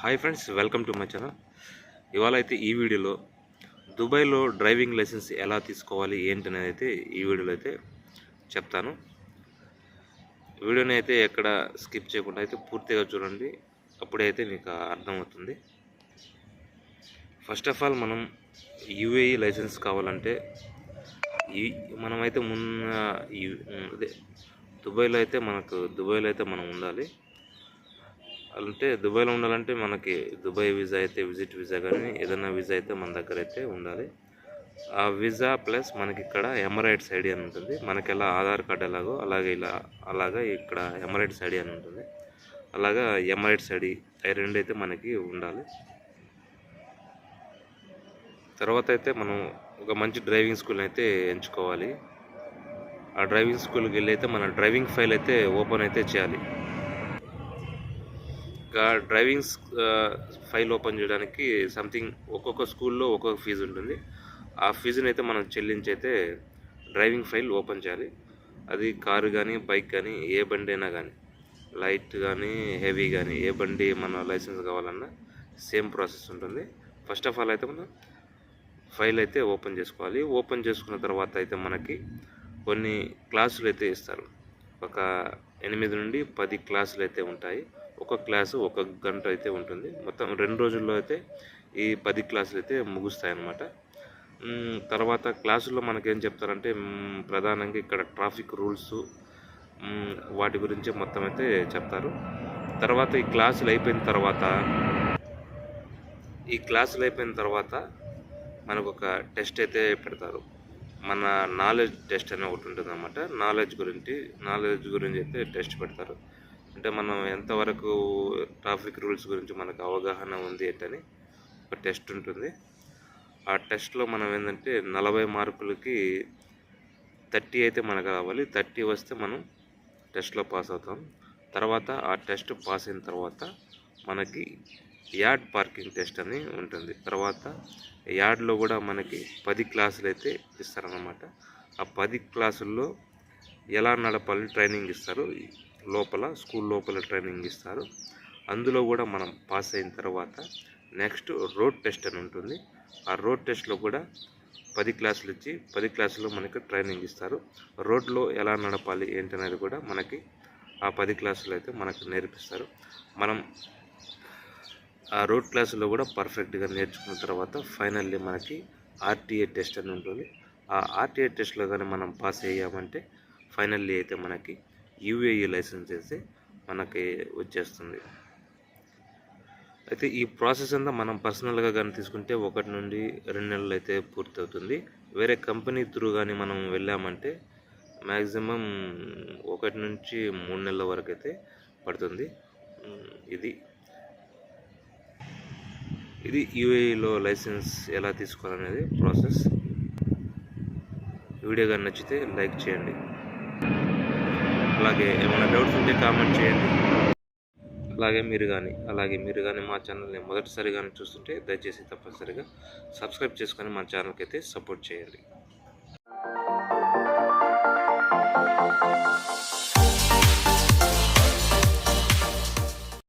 Hi friends welcome to my channel. ఇవాళ అయితే ఈ వీడియోలో దుబాయ్లో డ్రైవింగ్ లైసెన్స్ ఎలా తీసుకోవాలి ఏంటి అనేది అయితే ఈ వీడియోలో అయితే చెప్తాను. వీడియోని అయితే ఎక్కడ స్కిప్ చేయకుండా అయితే పూర్తిగా చూడండి. అప్పుడైతే మీకు అర్థమవుతుంది. ఫస్ట్ ఆఫ్ ఆల్ మనం యూఏఈ లైసెన్స్ కావాలంటే ఈ మనమైతే మున్న అదే దుబాయ్లో అయితే మనకు దుబాయ్లో అయితే మనం ఉండాలి. అంటే దుబాయ్లో ఉండాలంటే మనకి దుబాయ్ వీసా అయితే విజిట్ వీసా కానీ ఏదైనా వీసా అయితే మన దగ్గర అయితే ఉండాలి. ఆ వీసా ప్లస్ మనకి ఇక్కడ ఎమరైట్స్ ఐడి అని ఉంటుంది. మనకి ఎలా ఆధార్ కార్డ్ ఎలాగో అలాగే ఇలా అలాగా ఇక్కడ ఎమరైట్స్ ఐడి అని ఉంటుంది. అలాగా ఎమరైట్స్ ఐడి అవి రెండు అయితే మనకి ఉండాలి. తర్వాత అయితే మనం ఒక మంచి డ్రైవింగ్ స్కూల్ అయితే ఎంచుకోవాలి. ఆ డ్రైవింగ్ స్కూల్కి వెళ్ళి అయితే మన డ్రైవింగ్ ఫైల్ అయితే ఓపెన్ అయితే చేయాలి. ఇంకా డ్రైవింగ్ ఫైల్ ఓపెన్ చేయడానికి సంథింగ్ ఒక్కొక్క స్కూల్లో ఒక్కొక్క ఫీజు ఉంటుంది. ఆ ఫీజుని అయితే మనం చెల్లించి అయితే డ్రైవింగ్ ఫైల్ ఓపెన్ చేయాలి. అది కారు కానీ బైక్ కానీ ఏ బండి అయినా కానీ లైట్ కానీ హెవీ కానీ ఏ బండి మన లైసెన్స్ కావాలన్నా సేమ్ ప్రాసెస్ ఉంటుంది. ఫస్ట్ ఆఫ్ ఆల్ అయితే మనం ఫైల్ అయితే ఓపెన్ చేసుకోవాలి. ఓపెన్ చేసుకున్న తర్వాత అయితే మనకి కొన్ని క్లాసులు అయితే ఇస్తారు. ఒక ఎనిమిది నుండి పది క్లాసులు అయితే ఉంటాయి. ఒక క్లాసు ఒక గంట అయితే ఉంటుంది. మొత్తం రెండు రోజుల్లో అయితే ఈ పది క్లాసులు అయితే ముగుస్తాయి అన్నమాట తర్వాత క్లాసుల్లో మనకేం చెప్తారంటే ప్రధానంగా ఇక్కడ ట్రాఫిక్ రూల్స్ వాటి గురించి మొత్తం అయితే చెప్తారు. తర్వాత ఈ క్లాసులు అయిపోయిన తర్వాత ఈ క్లాసులు అయిపోయిన తర్వాత మనకు ఒక టెస్ట్ అయితే పెడతారు. మన నాలెడ్జ్ టెస్ట్ అనే ఒకటి ఉంటుంది అనమాట నాలెడ్జ్ గురించి నాలెడ్జ్ గురించి అయితే టెస్ట్ పెడతారు. అంటే మనం ఎంతవరకు ట్రాఫిక్ రూల్స్ గురించి మనకు అవగాహన ఉంది ఏంటని ఒక టెస్ట్ ఉంటుంది. ఆ టెస్ట్లో మనం ఏంటంటే నలభై మార్కులకి థర్టీ అయితే మనకు రావాలి. థర్టీ వస్తే మనం టెస్ట్లో పాస్ అవుతాం. తర్వాత ఆ టెస్ట్ పాస్ అయిన తర్వాత మనకి యార్డ్ పార్కింగ్ టెస్ట్ అని ఉంటుంది. తర్వాత యార్డ్లో కూడా మనకి పది క్లాసులు అయితే ఇస్తారన్నమాట. ఆ పది క్లాసుల్లో ఎలా నడపాలి ట్రైనింగ్ ఇస్తారు? లోపల స్కూల్ లోపల ట్రైనింగ్ ఇస్తారు. అందులో కూడా మనం పాస్ అయిన తర్వాత నెక్స్ట్ రోడ్ టెస్ట్ అని ఉంటుంది. ఆ రోడ్ టెస్ట్లో కూడా పది క్లాసులు ఇచ్చి పది క్లాసులో మనకి ట్రైనింగ్ ఇస్తారు. రోడ్లో ఎలా నడపాలి ఏంటనేది కూడా మనకి ఆ పది క్లాసులు అయితే మనకు నేర్పిస్తారు. మనం ఆ రోడ్ క్లాసులో కూడా పర్ఫెక్ట్గా నేర్చుకున్న తర్వాత ఫైనల్లీ మనకి ఆర్టీఏ టెస్ట్ అని ఉంటుంది. ఆ ఆర్టీఏ టెస్ట్లో కానీ మనం పాస్ అయ్యామంటే ఫైనల్లీ అయితే మనకి యూఏఈ లైసెన్స్ అయితే మనకి వచ్చేస్తుంది. అయితే ఈ ప్రాసెస్ అంతా మనం పర్సనల్గా కానీ తీసుకుంటే ఒకటి నుండి రెండు నెలలు అయితే పూర్తవుతుంది. వేరే కంపెనీ త్రూ కానీ మనం వెళ్ళామంటే మ్యాక్సిమం ఒకటి నుంచి మూడు నెలల వరకు అయితే పడుతుంది. ఇది. ఇది యూఏఈలో లైసెన్స్ ఎలా తీసుకోవాలనేది ప్రాసెస్. వీడియో కానీ నచ్చితే లైక్ చేయండి. అలాగే ఏమైనా డౌట్స్ ఉంటే కామెంట్ చేయండి. అలాగే మీరు కానీ అలాగే మీరు కానీ మా ఛానల్ని మొదటిసారి కానీ చూస్తుంటే దయచేసి తప్పనిసరిగా సబ్స్క్రైబ్ చేసుకొని మా ఛానల్కి అయితే సపోర్ట్ చేయండి.